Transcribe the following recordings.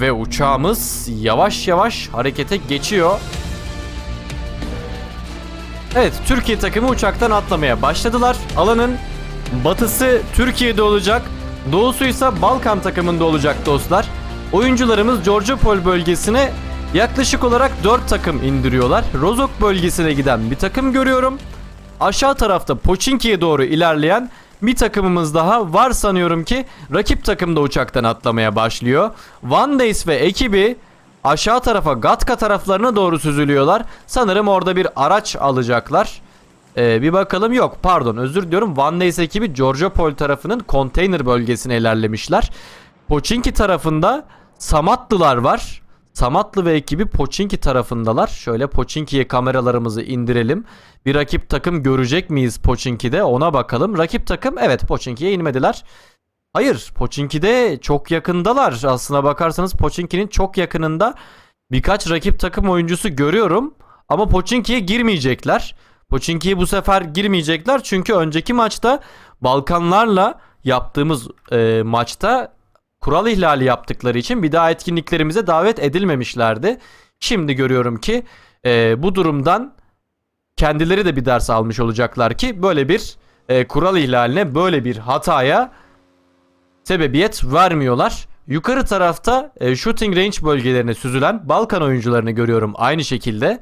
Ve uçağımız yavaş yavaş harekete geçiyor. Evet, Türkiye takımı uçaktan atlamaya başladılar. Alanın batısı Türkiye'de olacak. Doğusu ise Balkan takımında olacak dostlar. Oyuncularımız Georgiopol bölgesine yaklaşık olarak 4 takım indiriyorlar. Rozok bölgesine giden bir takım görüyorum. Aşağı tarafta Poçinki'ye doğru ilerleyen bir takımımız daha var sanıyorum ki rakip takım da uçaktan atlamaya başlıyor. Van Days ve ekibi aşağı tarafa Gatka taraflarına doğru süzülüyorlar. Sanırım orada bir araç alacaklar. Ee, bir bakalım yok pardon özür diliyorum. Van Days ekibi Georgiopol tarafının konteyner bölgesine ilerlemişler. Poçinki tarafında Samatlılar var. Samatlı ve ekibi Poçinki tarafındalar. Şöyle Poçinki'ye kameralarımızı indirelim. Bir rakip takım görecek miyiz Poçinki'de ona bakalım. Rakip takım evet Poçinki'ye inmediler. Hayır Poçinki'de çok yakındalar. Aslına bakarsanız Poçinki'nin çok yakınında birkaç rakip takım oyuncusu görüyorum. Ama Poçinki'ye girmeyecekler. Poçinki'ye bu sefer girmeyecekler çünkü önceki maçta Balkanlarla yaptığımız e, maçta kural ihlali yaptıkları için bir daha etkinliklerimize davet edilmemişlerdi. Şimdi görüyorum ki e, bu durumdan kendileri de bir ders almış olacaklar ki böyle bir e, kural ihlaline böyle bir hataya sebebiyet vermiyorlar. Yukarı tarafta e, shooting range bölgelerine süzülen Balkan oyuncularını görüyorum aynı şekilde.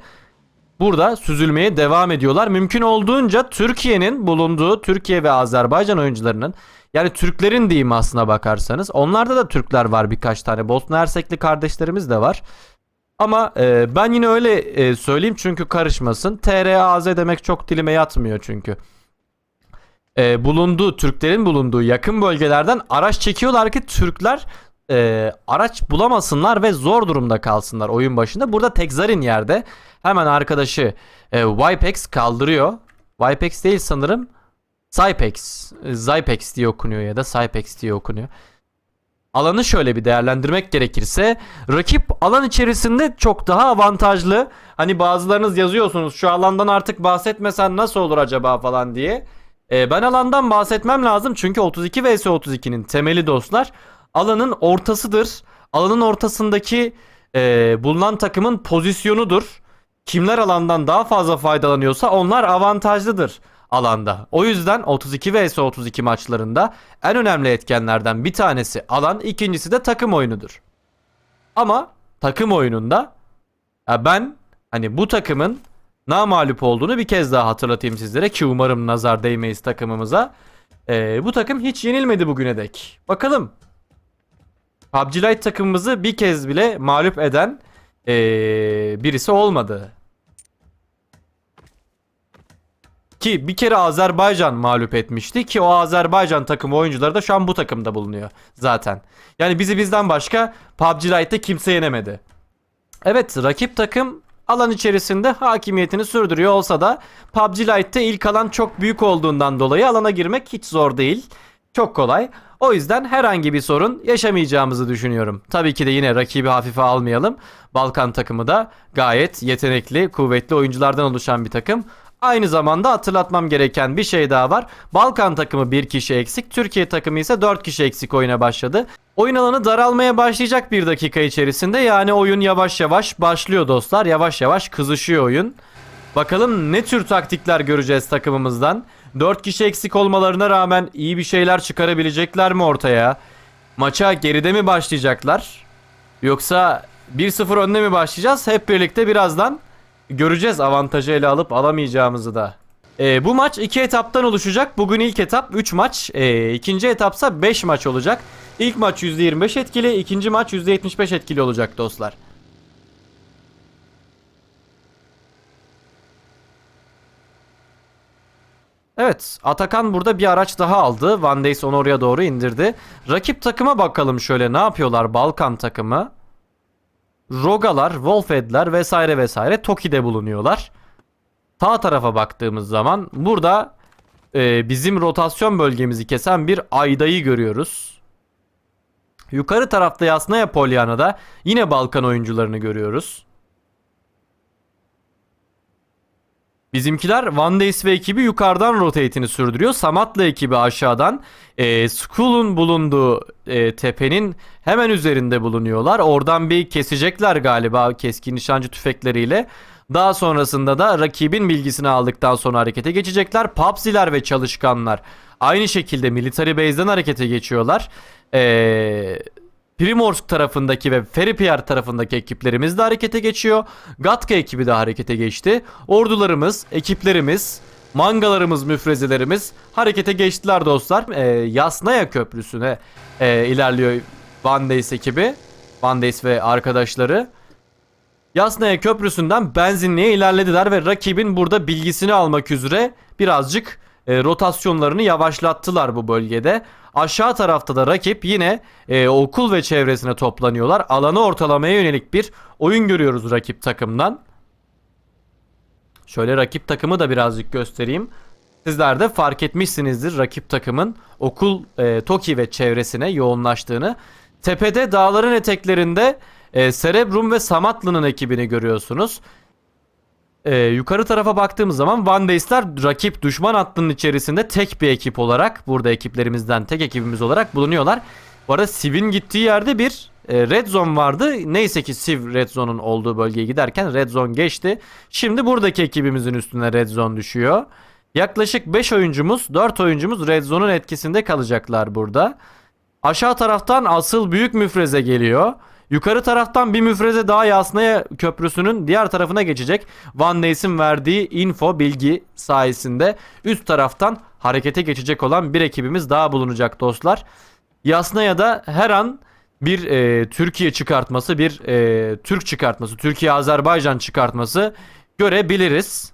Burada süzülmeye devam ediyorlar. Mümkün olduğunca Türkiye'nin bulunduğu Türkiye ve Azerbaycan oyuncularının yani Türklerin diyeyim aslına bakarsanız. Onlarda da Türkler var birkaç tane. Bosna Hersekli kardeşlerimiz de var. Ama e, ben yine öyle e, söyleyeyim çünkü karışmasın. TRAZ demek çok dilime yatmıyor çünkü. E, bulunduğu Türklerin bulunduğu yakın bölgelerden araç çekiyorlar ki Türkler e, araç bulamasınlar ve zor durumda kalsınlar oyun başında. Burada Tekzarin yerde hemen arkadaşı e, Vipex kaldırıyor. Vipex değil sanırım. Zypex. e, Zypex diye okunuyor ya da Cypex diye okunuyor. Alanı şöyle bir değerlendirmek gerekirse rakip alan içerisinde çok daha avantajlı. Hani bazılarınız yazıyorsunuz şu alandan artık bahsetmesen nasıl olur acaba falan diye. Ee, ben alandan bahsetmem lazım çünkü 32 vs 32'nin temeli dostlar alanın ortasıdır. Alanın ortasındaki e, bulunan takımın pozisyonudur. Kimler alandan daha fazla faydalanıyorsa onlar avantajlıdır alanda. O yüzden 32 vs 32 maçlarında en önemli etkenlerden bir tanesi alan, ikincisi de takım oyunudur. Ama takım oyununda ya ben hani bu takımın namalup olduğunu bir kez daha hatırlatayım sizlere ki umarım nazar değmeyiz takımımıza. Ee, bu takım hiç yenilmedi bugüne dek. Bakalım. PUBG Lite takımımızı bir kez bile mağlup eden ee, birisi olmadı. Ki bir kere Azerbaycan mağlup etmişti ki o Azerbaycan takımı oyuncuları da şu an bu takımda bulunuyor zaten. Yani bizi bizden başka PUBG Lite'de kimse yenemedi. Evet rakip takım alan içerisinde hakimiyetini sürdürüyor olsa da PUBG Lite'te ilk alan çok büyük olduğundan dolayı alana girmek hiç zor değil. Çok kolay. O yüzden herhangi bir sorun yaşamayacağımızı düşünüyorum. Tabii ki de yine rakibi hafife almayalım. Balkan takımı da gayet yetenekli, kuvvetli oyunculardan oluşan bir takım. Aynı zamanda hatırlatmam gereken bir şey daha var. Balkan takımı bir kişi eksik, Türkiye takımı ise 4 kişi eksik oyuna başladı. Oyun alanı daralmaya başlayacak bir dakika içerisinde. Yani oyun yavaş yavaş başlıyor dostlar. Yavaş yavaş kızışıyor oyun. Bakalım ne tür taktikler göreceğiz takımımızdan. 4 kişi eksik olmalarına rağmen iyi bir şeyler çıkarabilecekler mi ortaya? Maça geride mi başlayacaklar? Yoksa 1-0 önde mi başlayacağız? Hep birlikte birazdan göreceğiz avantajı ele alıp alamayacağımızı da. Ee, bu maç iki etaptan oluşacak. Bugün ilk etap 3 maç. Ee, ikinci etapsa 5 maç olacak. İlk maç %25 etkili, ikinci maç %75 etkili olacak dostlar. Evet, Atakan burada bir araç daha aldı. Van Days onu oraya doğru indirdi. Rakip takıma bakalım şöyle ne yapıyorlar Balkan takımı. Rogalar, Wolfedler vesaire vesaire Toki'de bulunuyorlar. Sağ tarafa baktığımız zaman burada e, bizim rotasyon bölgemizi kesen bir Ayda'yı görüyoruz. Yukarı tarafta Yasnaya Polyana'da yine Balkan oyuncularını görüyoruz. Bizimkiler Van Days ve ekibi yukarıdan rotate'ini sürdürüyor. Samat'la ekibi aşağıdan e, Skull'un bulunduğu e, tepenin hemen üzerinde bulunuyorlar. Oradan bir kesecekler galiba keskin nişancı tüfekleriyle. Daha sonrasında da rakibin bilgisini aldıktan sonra harekete geçecekler. Papsiler ve çalışkanlar aynı şekilde military base'den harekete geçiyorlar. Eee... Primorsk tarafındaki ve Feripiyar tarafındaki ekiplerimiz de harekete geçiyor. Gatka ekibi de harekete geçti. Ordularımız, ekiplerimiz, mangalarımız, müfrezelerimiz harekete geçtiler dostlar. Ee, Yasnaya Köprüsü'ne e, ilerliyor Van Days ekibi. Van Days ve arkadaşları. Yasnaya Köprüsü'nden benzinliğe ilerlediler ve rakibin burada bilgisini almak üzere birazcık e, rotasyonlarını yavaşlattılar bu bölgede. Aşağı tarafta da rakip yine e, okul ve çevresine toplanıyorlar. Alanı ortalamaya yönelik bir oyun görüyoruz rakip takımdan. Şöyle rakip takımı da birazcık göstereyim. Sizler de fark etmişsinizdir rakip takımın okul e, Toki ve çevresine yoğunlaştığını. Tepede dağların eteklerinde e, Cerebrum ve Samatlı'nın ekibini görüyorsunuz. Ee, yukarı tarafa baktığımız zaman Van Days'ler rakip düşman hattının içerisinde tek bir ekip olarak burada ekiplerimizden tek ekibimiz olarak bulunuyorlar. Bu arada Siv'in gittiği yerde bir e, Red Zone vardı. Neyse ki Siv Red Zone'un olduğu bölgeye giderken Red Zone geçti. Şimdi buradaki ekibimizin üstüne Red Zone düşüyor. Yaklaşık 5 oyuncumuz 4 oyuncumuz Red Zone'un etkisinde kalacaklar burada. Aşağı taraftan asıl büyük müfreze geliyor. Yukarı taraftan bir müfreze daha Yasnaya Köprüsü'nün diğer tarafına geçecek. Van Days'in verdiği info, bilgi sayesinde üst taraftan harekete geçecek olan bir ekibimiz daha bulunacak dostlar. Yasnaya'da her an bir e, Türkiye çıkartması, bir e, Türk çıkartması, Türkiye-Azerbaycan çıkartması görebiliriz.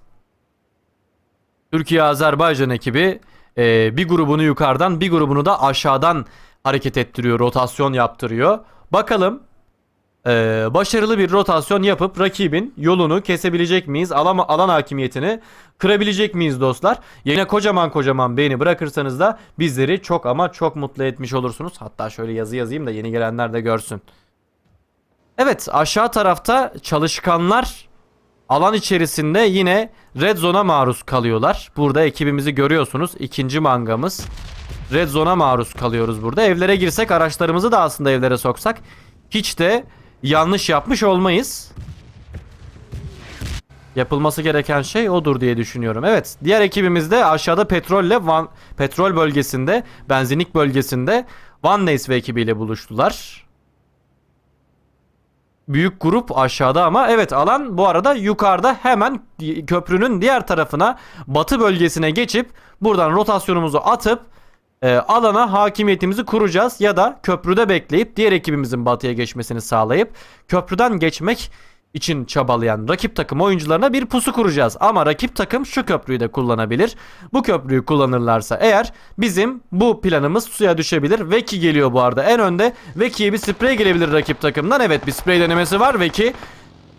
Türkiye-Azerbaycan ekibi e, bir grubunu yukarıdan bir grubunu da aşağıdan hareket ettiriyor, rotasyon yaptırıyor. Bakalım ee, başarılı bir rotasyon yapıp rakibin yolunu kesebilecek miyiz? Alan, alan hakimiyetini kırabilecek miyiz dostlar? Yine kocaman kocaman beğeni bırakırsanız da bizleri çok ama çok mutlu etmiş olursunuz. Hatta şöyle yazı yazayım da yeni gelenler de görsün. Evet aşağı tarafta çalışkanlar alan içerisinde yine Red Zone'a maruz kalıyorlar. Burada ekibimizi görüyorsunuz. İkinci mangamız. Red Zone'a maruz kalıyoruz burada. Evlere girsek araçlarımızı da aslında evlere soksak hiç de yanlış yapmış olmayız. Yapılması gereken şey odur diye düşünüyorum. Evet, diğer ekibimiz de aşağıda petrolle Van petrol bölgesinde, benzinlik bölgesinde Van Days ve ekibiyle buluştular. Büyük grup aşağıda ama evet alan bu arada yukarıda hemen köprünün diğer tarafına batı bölgesine geçip buradan rotasyonumuzu atıp e, alana hakimiyetimizi kuracağız ya da köprüde bekleyip diğer ekibimizin batıya geçmesini sağlayıp köprüden geçmek için çabalayan rakip takım oyuncularına bir pusu kuracağız. Ama rakip takım şu köprüyü de kullanabilir. Bu köprüyü kullanırlarsa eğer bizim bu planımız suya düşebilir. Veki geliyor bu arada en önde. Veki'ye bir sprey gelebilir rakip takımdan. Evet bir sprey denemesi var. Veki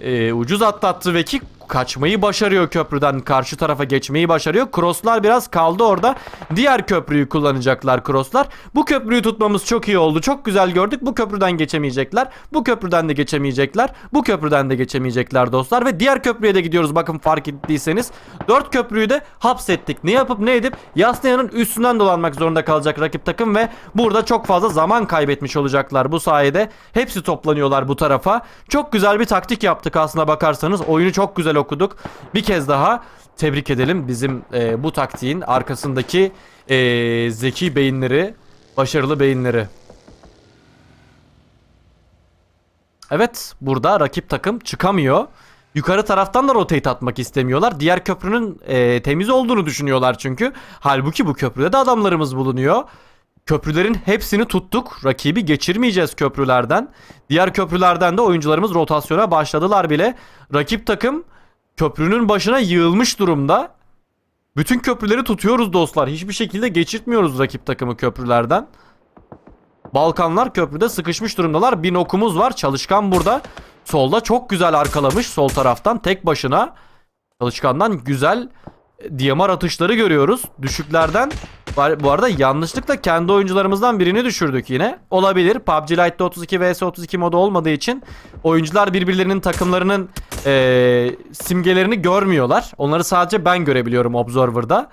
e, ucuz atlattı Veki kaçmayı başarıyor köprüden karşı tarafa geçmeyi başarıyor. Crosslar biraz kaldı orada. Diğer köprüyü kullanacaklar crosslar. Bu köprüyü tutmamız çok iyi oldu. Çok güzel gördük. Bu köprüden geçemeyecekler. Bu köprüden de geçemeyecekler. Bu köprüden de geçemeyecekler dostlar. Ve diğer köprüye de gidiyoruz bakın fark ettiyseniz. Dört köprüyü de hapsettik. Ne yapıp ne edip Yasnaya'nın üstünden dolanmak zorunda kalacak rakip takım ve burada çok fazla zaman kaybetmiş olacaklar bu sayede. Hepsi toplanıyorlar bu tarafa. Çok güzel bir taktik yaptık aslına bakarsanız. Oyunu çok güzel okuduk. Bir kez daha tebrik edelim bizim e, bu taktiğin arkasındaki e, zeki beyinleri, başarılı beyinleri. Evet burada rakip takım çıkamıyor. Yukarı taraftan da rotate atmak istemiyorlar. Diğer köprünün e, temiz olduğunu düşünüyorlar çünkü. Halbuki bu köprüde de adamlarımız bulunuyor. Köprülerin hepsini tuttuk. Rakibi geçirmeyeceğiz köprülerden. Diğer köprülerden de oyuncularımız rotasyona başladılar bile. Rakip takım köprünün başına yığılmış durumda. Bütün köprüleri tutuyoruz dostlar. Hiçbir şekilde geçirtmiyoruz rakip takımı köprülerden. Balkanlar köprüde sıkışmış durumdalar. Bir nokumuz var. Çalışkan burada. Solda çok güzel arkalamış sol taraftan tek başına. Çalışkandan güzel DMR atışları görüyoruz. Düşüklerden Bu arada yanlışlıkla kendi oyuncularımızdan birini düşürdük yine. Olabilir. PUBG Lite'de 32 vs 32 modu olmadığı için oyuncular birbirlerinin takımlarının eee, simgelerini görmüyorlar. Onları sadece ben görebiliyorum Observer'da.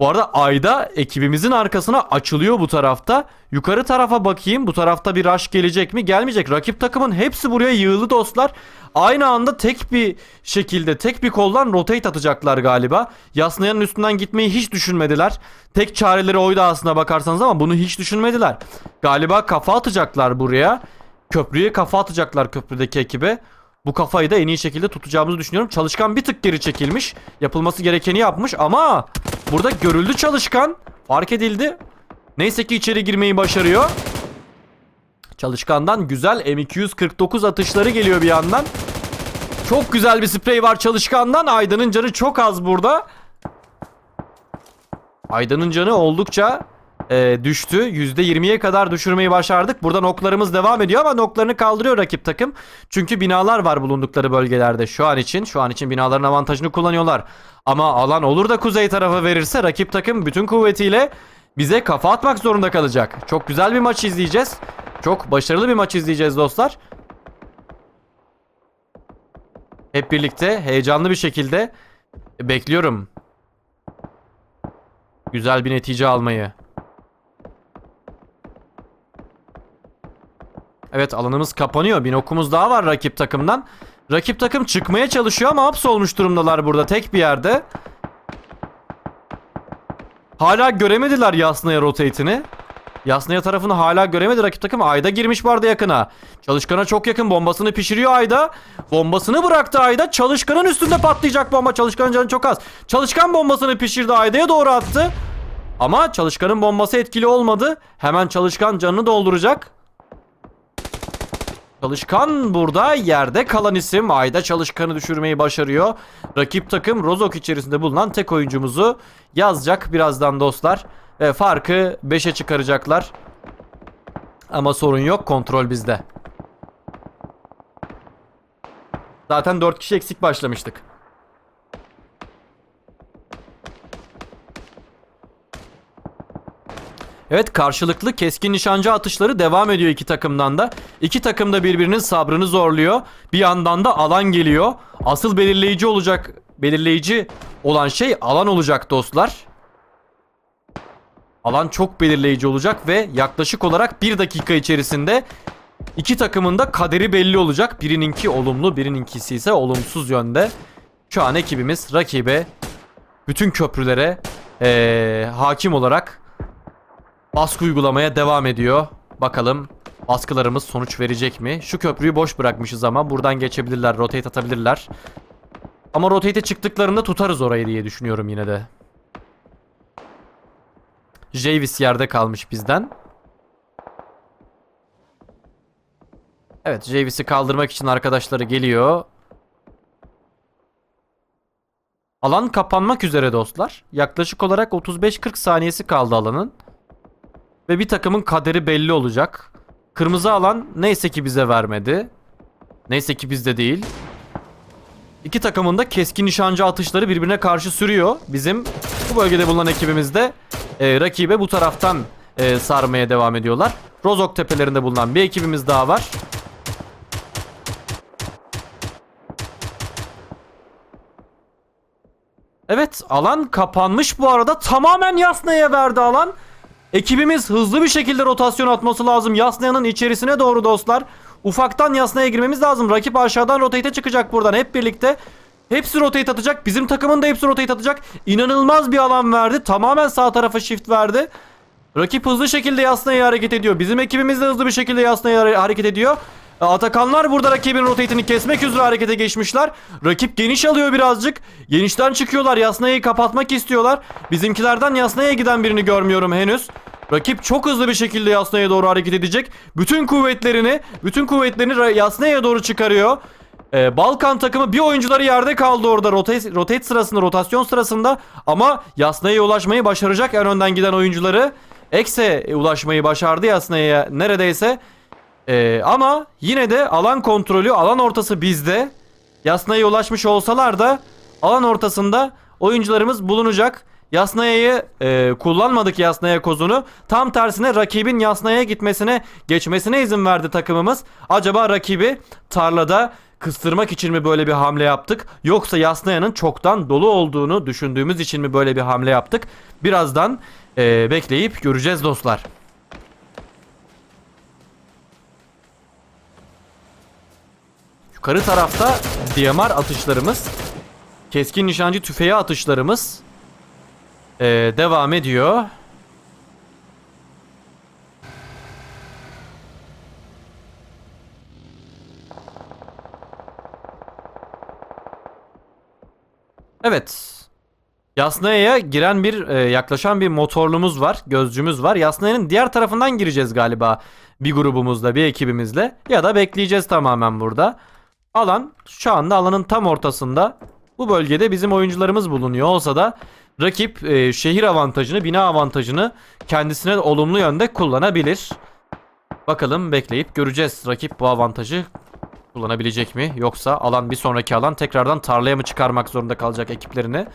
Bu arada Ayda ekibimizin arkasına açılıyor bu tarafta. Yukarı tarafa bakayım. Bu tarafta bir rush gelecek mi? Gelmeyecek. Rakip takımın hepsi buraya yığılı dostlar. Aynı anda tek bir şekilde tek bir koldan rotate atacaklar galiba. Yasnayanın üstünden gitmeyi hiç düşünmediler. Tek çareleri oydu aslına bakarsanız ama bunu hiç düşünmediler. Galiba kafa atacaklar buraya. Köprüye kafa atacaklar köprüdeki ekibe. Bu kafayı da en iyi şekilde tutacağımızı düşünüyorum. Çalışkan bir tık geri çekilmiş. Yapılması gerekeni yapmış ama burada görüldü çalışkan. Fark edildi. Neyse ki içeri girmeyi başarıyor. Çalışkandan güzel M249 atışları geliyor bir yandan. Çok güzel bir sprey var çalışkandan. Aydan'ın canı çok az burada. Aydan'ın canı oldukça e, düştü. %20'ye kadar düşürmeyi başardık. Burada noklarımız devam ediyor ama noklarını kaldırıyor rakip takım. Çünkü binalar var bulundukları bölgelerde şu an için. Şu an için binaların avantajını kullanıyorlar. Ama alan olur da kuzey tarafa verirse rakip takım bütün kuvvetiyle bize kafa atmak zorunda kalacak. Çok güzel bir maç izleyeceğiz. Çok başarılı bir maç izleyeceğiz dostlar. Hep birlikte heyecanlı bir şekilde bekliyorum. Güzel bir netice almayı. Evet alanımız kapanıyor. Bir okumuz daha var rakip takımdan. Rakip takım çıkmaya çalışıyor ama hapsolmuş durumdalar burada tek bir yerde. Hala göremediler Yasnaya rotate'ini. Yasnaya tarafını hala göremedi rakip takım. Ayda girmiş vardı yakına. Çalışkan'a çok yakın bombasını pişiriyor Ayda. Bombasını bıraktı Ayda. Çalışkan'ın üstünde patlayacak bomba. Çalışkan'ın canı çok az. Çalışkan bombasını pişirdi Ayda'ya doğru attı. Ama Çalışkan'ın bombası etkili olmadı. Hemen Çalışkan canını dolduracak. Çalışkan burada yerde kalan isim Ayda Çalışkan'ı düşürmeyi başarıyor. Rakip takım Rozok içerisinde bulunan tek oyuncumuzu yazacak birazdan dostlar. Ve farkı 5'e çıkaracaklar. Ama sorun yok kontrol bizde. Zaten 4 kişi eksik başlamıştık. Evet karşılıklı keskin nişancı atışları devam ediyor iki takımdan da. İki takım da birbirinin sabrını zorluyor. Bir yandan da alan geliyor. Asıl belirleyici olacak, belirleyici olan şey alan olacak dostlar. Alan çok belirleyici olacak ve yaklaşık olarak bir dakika içerisinde iki takımın da kaderi belli olacak. Birininki olumlu, birininkisi ise olumsuz yönde. Şu an ekibimiz rakibe bütün köprülere eee, hakim olarak baskı uygulamaya devam ediyor. Bakalım baskılarımız sonuç verecek mi? Şu köprüyü boş bırakmışız ama buradan geçebilirler, rotate atabilirler. Ama rotate'e çıktıklarında tutarız orayı diye düşünüyorum yine de. Javis yerde kalmış bizden. Evet Javis'i kaldırmak için arkadaşları geliyor. Alan kapanmak üzere dostlar. Yaklaşık olarak 35-40 saniyesi kaldı alanın. Ve bir takımın kaderi belli olacak. Kırmızı alan neyse ki bize vermedi. Neyse ki bizde değil. İki takımın da keskin nişancı atışları birbirine karşı sürüyor. Bizim bu bölgede bulunan ekibimiz de e, rakibe bu taraftan e, sarmaya devam ediyorlar. Rozok tepelerinde bulunan bir ekibimiz daha var. Evet alan kapanmış bu arada. Tamamen Yasna'ya verdi alan. Ekibimiz hızlı bir şekilde rotasyon atması lazım. Yasna'nın içerisine doğru dostlar. Ufaktan Yasna'ya girmemiz lazım. Rakip aşağıdan rotate'e çıkacak buradan hep birlikte. Hepsi rotate atacak. Bizim takımın da hepsi rotate atacak. İnanılmaz bir alan verdi. Tamamen sağ tarafa shift verdi. Rakip hızlı şekilde Yasna'ya hareket ediyor. Bizim ekibimiz de hızlı bir şekilde Yasna'ya hare- hareket ediyor. Atakanlar burada rakibin rotate'ini kesmek üzere harekete geçmişler. Rakip geniş alıyor birazcık. Genişten çıkıyorlar. Yasna'yı kapatmak istiyorlar. Bizimkilerden Yasna'ya giden birini görmüyorum henüz. Rakip çok hızlı bir şekilde Yasna'ya doğru hareket edecek. Bütün kuvvetlerini, bütün kuvvetlerini Yasna'ya doğru çıkarıyor. Ee, Balkan takımı bir oyuncuları yerde kaldı orada rotate, rotate sırasında, rotasyon sırasında. Ama Yasna'ya ulaşmayı başaracak en önden giden oyuncuları. Ekse ulaşmayı başardı Yasna'ya neredeyse. Ee, ama yine de alan kontrolü, alan ortası bizde. Yasna'ya ulaşmış olsalar da alan ortasında oyuncularımız bulunacak. Yasnaya'yı e, kullanmadık Yasnaya kozunu. Tam tersine rakibin Yasnaya'ya gitmesine, geçmesine izin verdi takımımız. Acaba rakibi tarlada kıstırmak için mi böyle bir hamle yaptık? Yoksa Yasnaya'nın çoktan dolu olduğunu düşündüğümüz için mi böyle bir hamle yaptık? Birazdan e, bekleyip göreceğiz dostlar. Yukarı tarafta DMR atışlarımız, keskin nişancı tüfeği atışlarımız ee, devam ediyor. Evet. Yasnaya'ya giren bir e, yaklaşan bir motorlumuz var, gözcümüz var. Yasnaya'nın diğer tarafından gireceğiz galiba bir grubumuzla, bir ekibimizle ya da bekleyeceğiz tamamen burada. Alan şu anda alanın tam ortasında. Bu bölgede bizim oyuncularımız bulunuyor olsa da rakip e, şehir avantajını, bina avantajını kendisine olumlu yönde kullanabilir. Bakalım bekleyip göreceğiz. Rakip bu avantajı kullanabilecek mi? Yoksa alan bir sonraki alan tekrardan tarlaya mı çıkarmak zorunda kalacak ekiplerini?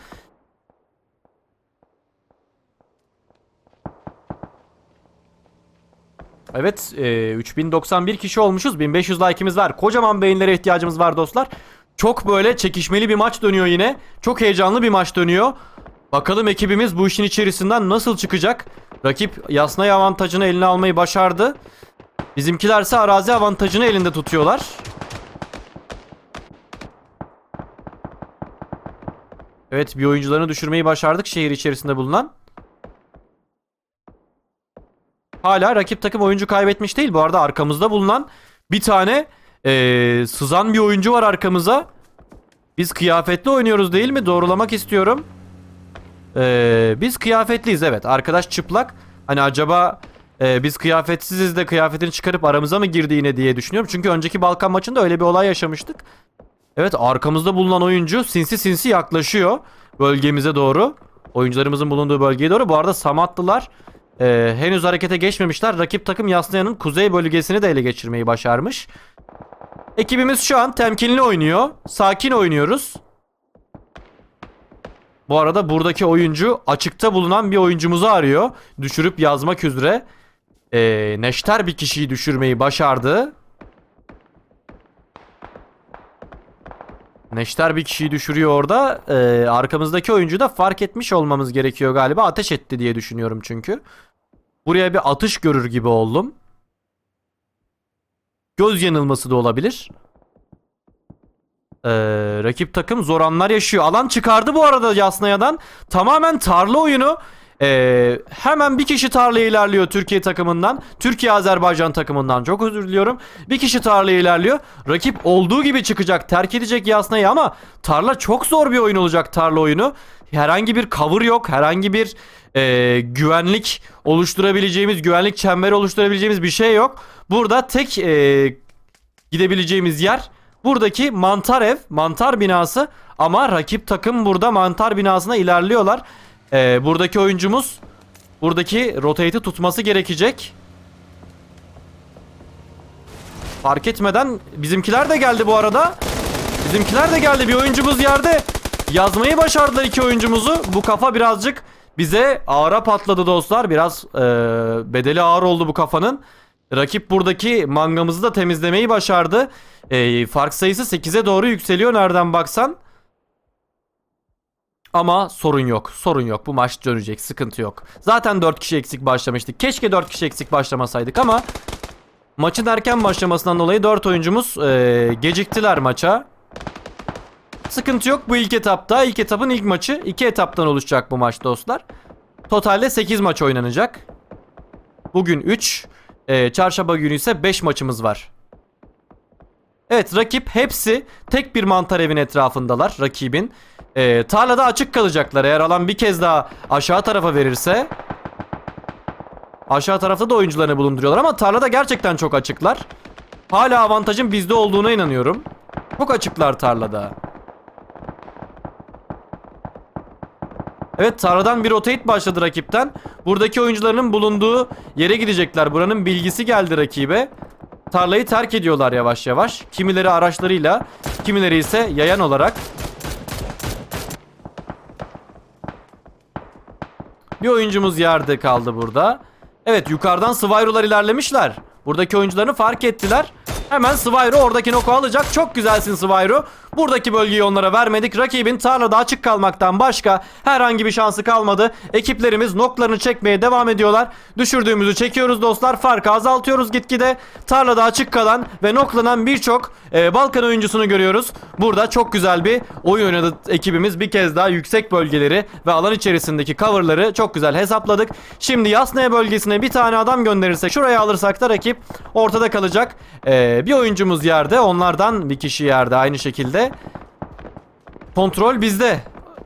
Evet, e, 3091 kişi olmuşuz. 1500 like'imiz var. Kocaman beyinlere ihtiyacımız var dostlar. Çok böyle çekişmeli bir maç dönüyor yine. Çok heyecanlı bir maç dönüyor. Bakalım ekibimiz bu işin içerisinden nasıl çıkacak? Rakip Yasnay avantajını eline almayı başardı. Bizimkilerse arazi avantajını elinde tutuyorlar. Evet bir oyuncularını düşürmeyi başardık şehir içerisinde bulunan. Hala rakip takım oyuncu kaybetmiş değil. Bu arada arkamızda bulunan bir tane ee, sızan bir oyuncu var arkamıza. Biz kıyafetli oynuyoruz değil mi? Doğrulamak istiyorum. Ee, biz kıyafetliyiz evet. Arkadaş çıplak. Hani acaba e, biz kıyafetsiziz de kıyafetini çıkarıp aramıza mı girdi yine diye düşünüyorum. Çünkü önceki Balkan maçında öyle bir olay yaşamıştık. Evet arkamızda bulunan oyuncu sinsi sinsi yaklaşıyor bölgemize doğru. Oyuncularımızın bulunduğu bölgeye doğru. Bu arada Samatlılar e, henüz harekete geçmemişler. Rakip takım Yasnaya'nın kuzey bölgesini de ele geçirmeyi başarmış. Ekibimiz şu an temkinli oynuyor. Sakin oynuyoruz. Bu arada buradaki oyuncu açıkta bulunan bir oyuncumuzu arıyor. Düşürüp yazmak üzere. Ee, Neşter bir kişiyi düşürmeyi başardı. Neşter bir kişiyi düşürüyor orada. Ee, arkamızdaki oyuncu da fark etmiş olmamız gerekiyor galiba. Ateş etti diye düşünüyorum çünkü. Buraya bir atış görür gibi oldum. Göz yanılması da olabilir. Ee, rakip takım zor anlar yaşıyor. Alan çıkardı bu arada Yasnaya'dan. Tamamen tarla oyunu. Ee, hemen bir kişi tarlaya ilerliyor Türkiye takımından. Türkiye Azerbaycan takımından çok özür diliyorum. Bir kişi tarlaya ilerliyor. Rakip olduğu gibi çıkacak. Terk edecek Yasnaya'yı ama tarla çok zor bir oyun olacak tarla oyunu. Herhangi bir cover yok. Herhangi bir e, güvenlik oluşturabileceğimiz, güvenlik çemberi oluşturabileceğimiz bir şey yok. Burada tek e, gidebileceğimiz yer buradaki mantar ev, mantar binası ama rakip takım burada mantar binasına ilerliyorlar. Ee, buradaki oyuncumuz buradaki rotate'i tutması gerekecek. Fark etmeden bizimkiler de geldi bu arada. Bizimkiler de geldi. Bir oyuncumuz yerde. Yazmayı başardılar iki oyuncumuzu. Bu kafa birazcık bize ağıra patladı dostlar. Biraz e, bedeli ağır oldu bu kafanın. Rakip buradaki mangamızı da temizlemeyi başardı. E, fark sayısı 8'e doğru yükseliyor nereden baksan. Ama sorun yok. Sorun yok. Bu maç dönecek. Sıkıntı yok. Zaten 4 kişi eksik başlamıştık. Keşke 4 kişi eksik başlamasaydık ama maçın erken başlamasından dolayı 4 oyuncumuz e, geciktiler maça. Sıkıntı yok. Bu ilk etapta. ilk etapın ilk maçı. 2 etaptan oluşacak bu maç dostlar. Totalde 8 maç oynanacak. Bugün 3. E, çarşamba günü ise 5 maçımız var. Evet rakip hepsi tek bir mantar evin etrafındalar rakibin. Ee, tarlada açık kalacaklar eğer alan bir kez daha aşağı tarafa verirse. Aşağı tarafta da oyuncularını bulunduruyorlar ama tarlada gerçekten çok açıklar. Hala avantajın bizde olduğuna inanıyorum. Çok açıklar tarlada. Evet tarladan bir rotate başladı rakipten. Buradaki oyuncuların bulunduğu yere gidecekler. Buranın bilgisi geldi rakibe. Tarlayı terk ediyorlar yavaş yavaş. Kimileri araçlarıyla, kimileri ise yayan olarak. Bir oyuncumuz yerde kaldı burada. Evet yukarıdan Svyro'lar ilerlemişler. Buradaki oyuncularını fark ettiler. Hemen Svyro oradaki noku alacak. Çok güzelsin Svyro. Buradaki bölgeyi onlara vermedik. Rakibin tarlada açık kalmaktan başka herhangi bir şansı kalmadı. Ekiplerimiz noklarını çekmeye devam ediyorlar. Düşürdüğümüzü çekiyoruz dostlar. Farkı azaltıyoruz gitgide. Tarlada açık kalan ve noklanan birçok e, Balkan oyuncusunu görüyoruz. Burada çok güzel bir oyun oynadı ekibimiz. Bir kez daha yüksek bölgeleri ve alan içerisindeki coverları çok güzel hesapladık. Şimdi Yasnaya bölgesine bir tane adam gönderirsek şuraya alırsak da rakip ortada kalacak. E, bir oyuncumuz yerde. Onlardan bir kişi yerde aynı şekilde. Kontrol bizde.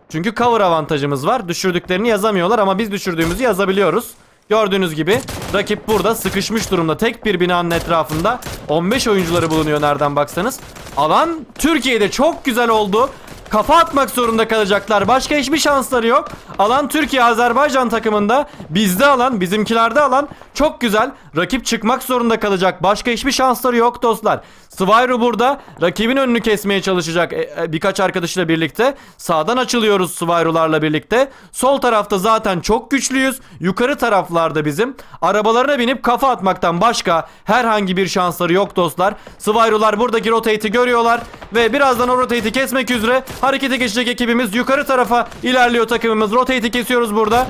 Çünkü cover avantajımız var. Düşürdüklerini yazamıyorlar ama biz düşürdüğümüzü yazabiliyoruz. Gördüğünüz gibi rakip burada sıkışmış durumda. Tek bir binanın etrafında 15 oyuncuları bulunuyor nereden baksanız. Alan Türkiye'de çok güzel oldu. Kafa atmak zorunda kalacaklar. Başka hiçbir şansları yok. Alan Türkiye Azerbaycan takımında bizde alan bizimkilerde alan çok güzel. Rakip çıkmak zorunda kalacak. Başka hiçbir şansları yok dostlar. Svyro burada rakibin önünü kesmeye çalışacak e, e, birkaç arkadaşıyla birlikte. Sağdan açılıyoruz Svyro'larla birlikte. Sol tarafta zaten çok güçlüyüz. Yukarı taraflarda bizim. Arabalarına binip kafa atmaktan başka herhangi bir şansları yok dostlar. Svyro'lar buradaki rotate'i görüyorlar. Ve birazdan o rotate'i kesmek üzere harekete geçecek ekibimiz yukarı tarafa ilerliyor takımımız. Rotate'i kesiyoruz burada.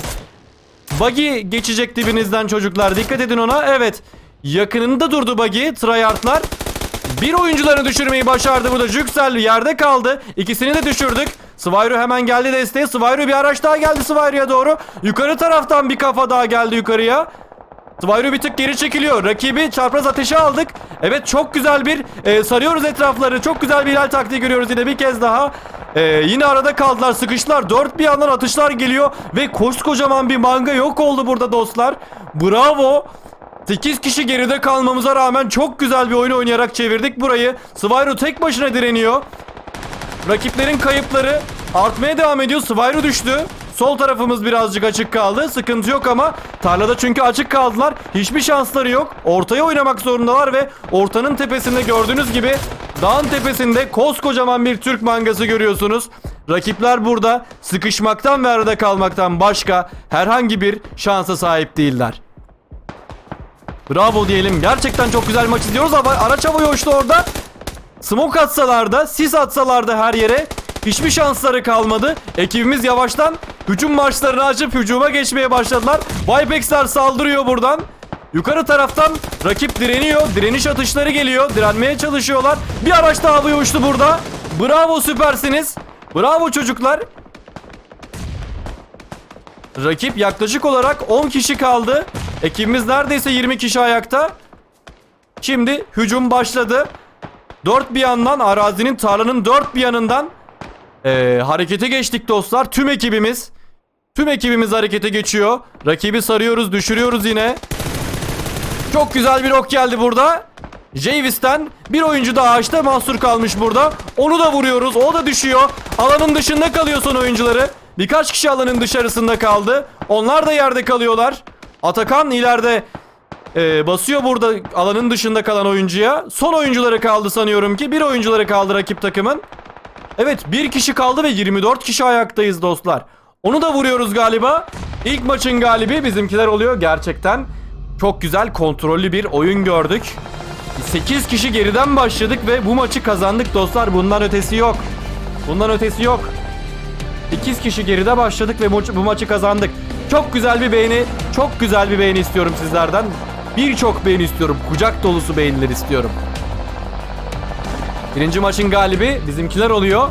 Buggy geçecek dibinizden çocuklar. Dikkat edin ona. Evet. Yakınında durdu Buggy. Tryhard'lar. Bir oyuncularını düşürmeyi başardı burada. Yüksel yerde kaldı. İkisini de düşürdük. Svyro hemen geldi desteğe. Svyro bir araç daha geldi Svyro'ya doğru. Yukarı taraftan bir kafa daha geldi yukarıya. Svyro bir tık geri çekiliyor. Rakibi çapraz ateşe aldık. Evet çok güzel bir e, sarıyoruz etrafları. Çok güzel bir hilal taktiği görüyoruz yine bir kez daha. E, yine arada kaldılar sıkıştılar. Dört bir yandan atışlar geliyor. Ve koskocaman bir manga yok oldu burada dostlar. Bravo. 8 kişi geride kalmamıza rağmen çok güzel bir oyun oynayarak çevirdik burayı. Svyro tek başına direniyor. Rakiplerin kayıpları artmaya devam ediyor. Svyro düştü. Sol tarafımız birazcık açık kaldı. Sıkıntı yok ama tarlada çünkü açık kaldılar. Hiçbir şansları yok. Ortaya oynamak zorundalar ve ortanın tepesinde gördüğünüz gibi dağın tepesinde koskocaman bir Türk mangası görüyorsunuz. Rakipler burada sıkışmaktan ve arada kalmaktan başka herhangi bir şansa sahip değiller. Bravo diyelim. Gerçekten çok güzel maç izliyoruz ama araç havaya uçtu orada. Smoke atsalar da, sis atsalar da her yere hiçbir şansları kalmadı. Ekibimiz yavaştan hücum marşlarını açıp hücuma geçmeye başladılar. Vipex'ler saldırıyor buradan. Yukarı taraftan rakip direniyor. Direniş atışları geliyor. Direnmeye çalışıyorlar. Bir araç daha havaya uçtu burada. Bravo süpersiniz. Bravo çocuklar. Rakip yaklaşık olarak 10 kişi kaldı. Ekibimiz neredeyse 20 kişi ayakta. Şimdi hücum başladı. Dört bir yandan arazinin tarlanın dört bir yanından eee, harekete geçtik dostlar. Tüm ekibimiz tüm ekibimiz harekete geçiyor. Rakibi sarıyoruz, düşürüyoruz yine. Çok güzel bir ok geldi burada. Javis'ten bir oyuncu da ağaçta mahsur kalmış burada. Onu da vuruyoruz. O da düşüyor. Alanın dışında kalıyor son oyuncuları. Birkaç kişi alanın dışarısında kaldı. Onlar da yerde kalıyorlar. Atakan ileride e, basıyor burada alanın dışında kalan oyuncuya. Son oyuncuları kaldı sanıyorum ki. Bir oyuncuları kaldı rakip takımın. Evet bir kişi kaldı ve 24 kişi ayaktayız dostlar. Onu da vuruyoruz galiba. İlk maçın galibi bizimkiler oluyor gerçekten. Çok güzel kontrollü bir oyun gördük. 8 kişi geriden başladık ve bu maçı kazandık dostlar. Bundan ötesi yok. Bundan ötesi yok. 8 kişi geride başladık ve bu, maçı kazandık. Çok güzel bir beğeni, çok güzel bir beğeni istiyorum sizlerden. Birçok beğeni istiyorum. Kucak dolusu beğeniler istiyorum. Birinci maçın galibi bizimkiler oluyor.